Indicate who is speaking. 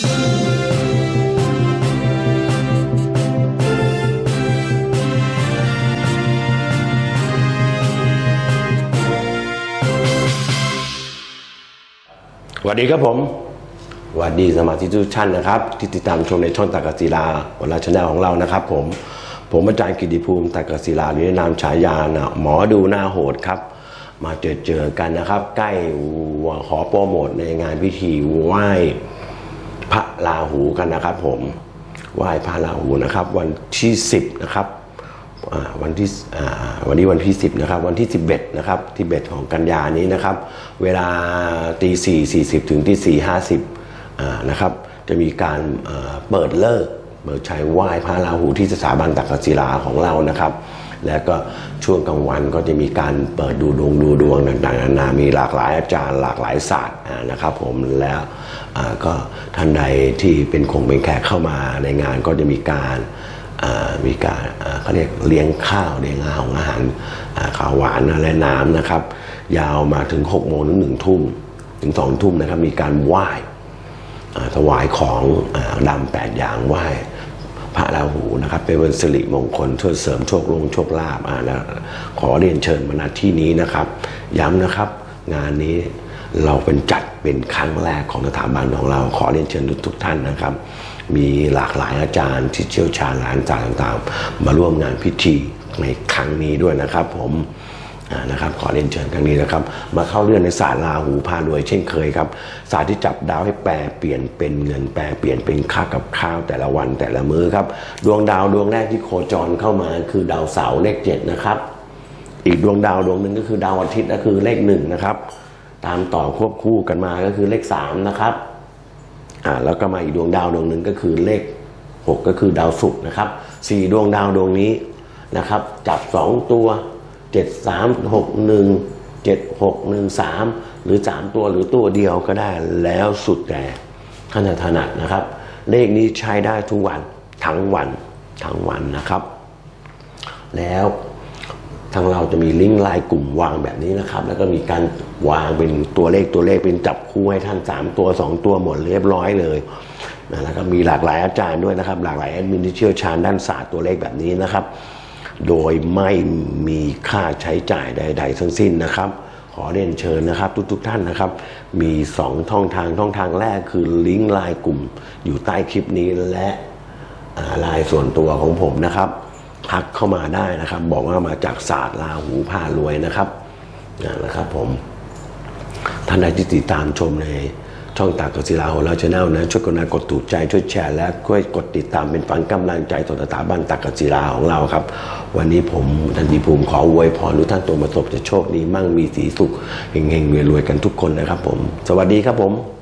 Speaker 1: สวัสดีครับผมสวัสดีสมาชิกทุกท่านนะครับ ที่ติดตามชมในช่องตากศิลาวันละชแนลของเรานะครับ ผม ผมอาจารย์กิติภูมิตากศิลาหรือในนามฉายานะหมอดูหน้าโหดครับ มาเจอเจอกันนะครับ ใกล้ขอโปรโมทในงานพิธีไหว้ พระราหูกันนะครับ ผมไหว้พระราหูนะครับ วันที่ 10 นะครับอ่าวันที่อ่าวันนี้วันที่ 10 นะครับ วันที่ 11 นะครับที่เบ็ดของกันยานี้นะครับ เวลาตีสี่สี่สิบถึงตีสี่ห้าสิบนะครับ จะมีการเอ่อเปิดเลิกเปิดใช้ไหว้พระราหูที่สถาบันตักศิลาของเรานะครับ แล้วก็ช่วงกลางวันก็จะมีการเปิดดูดวงดูดวงต่างๆนานามีหลากหลายอาจารย์หลากหลายศาสตร์นะครับผมแล้วก็ท่านใดที่เป็นคงเป็นแขกเข้ามาในงานก็จะมีการมีการเขาเรียกเลี้ยงข้าวเลี้ยงอาหารอาหารข้าวหวานและน้ำนะครับ ยาวมาถึง6กโมงถึงหนึ่งทุ่มถึงสองทุ่มนะครับมีการไหว้ถวายของอดำแปดอย่างไหว้ พระราหูนะครับเป็นวันสิริมงคลช่วยเสริมโชคลงโชคลาภอ่านะขอเรียนเชิญมาณที่นี้นะครับ ย้ำนะครับงานนี้เราเป็นจัดเป็นครั้งแรกของสถาบันของเรา ขอเรียนเชิญทุกท่านนะครับ มีหลากหลายอาจารย์ที่เชี่ยวชาญหลายอาจารย์ต่างๆ มาร่วมงานพิธีในครั้งนี้ด้วยนะครับผม นะครับขอเรียนเชิญครั้งนี้นะครับ มาเข้าเรื่องในศาสตร์ราหูพารวยเช่นเคยครับศาสตร์ที่จับดาวให้แปลเปลี่ยนเป็นเงินแปลเปลี่ยนเป็นค่ากับข้าวแต่ละวันแต่ละมื้อครับ ดวงดาวดวงแรกที่โคจรเข้ามาคือดาวเสาร์เลขเจ็ดนะครับ อีกดวงดาวดวงหนึ่งก็คือดาวอาทิตย์ก็คือเลขหนึ่งนะครับ ตามต่อควบคู่กันมาก็คือเลขสามนะครับอ่าแล้วก็มาอีกดวงดาวดวงหนึ่งก็คือเลข6ก็คือดาวศุกร์นะครับสี่ดวงดาวดวงนี้นะครับ จับ2ตัว 7 3 6 1 7 6 1 3 หรือ 3 ตัวหรือตัวเดียวก็ได้แล้วสุดแต่ท่านถนัดนะครับ เลขนี้ใช้ได้ทุกวันทั้งวันทั้งวันนะครับ แล้วทางเราจะมีลิงก์ไลน์กลุ่มวางแบบนี้นะครับ แล้วก็มีการวางเป็นตัวเลขตัวเลขเป็นจับคู่ให้ท่าน 3 ตัว 2 ตัวหมดเรียบร้อยเลยนะแล้วก็มีหลากหลายอาจารย์ด้วยนะครับ หลากหลายแอดมินที่เชี่ยวชาญด้านศาสตร์ตัวเลขแบบนี้นะครับ โดยไม่มีค่าใช้จ่ายใด ๆ ทั้งสิ้นนะครับ ขอเรียนเชิญนะครับทุกๆท่านนะครับ มี2ช่องทางช่องทางแรกคือลิงก์ไลน์กลุ่มอยู่ใต้คลิปนี้และไลายส่วนตัวของผมนะครับทักเข้ามาได้นะครับ บอกว่ามาจากศาสตร์ลาหูพารวยนะครับนะครับผมท่านใดที่ติดตามชมใน ช่องตากกศิลาของเราชาแนลนะช่วยกดไลค์กดถูกใจช่วยแชร์และช่วยกดติดตามเป็นฝังกำลังใจต่อสถาบันตากกศิลาของเราครับ วันนี้ผมทันทีภูมิขออวยพรทุกท่านตัวประสบจะโชคดีมั่งมีสีสุขเฮงๆรวยๆกันทุกคนนะครับผม สวัสดีครับผม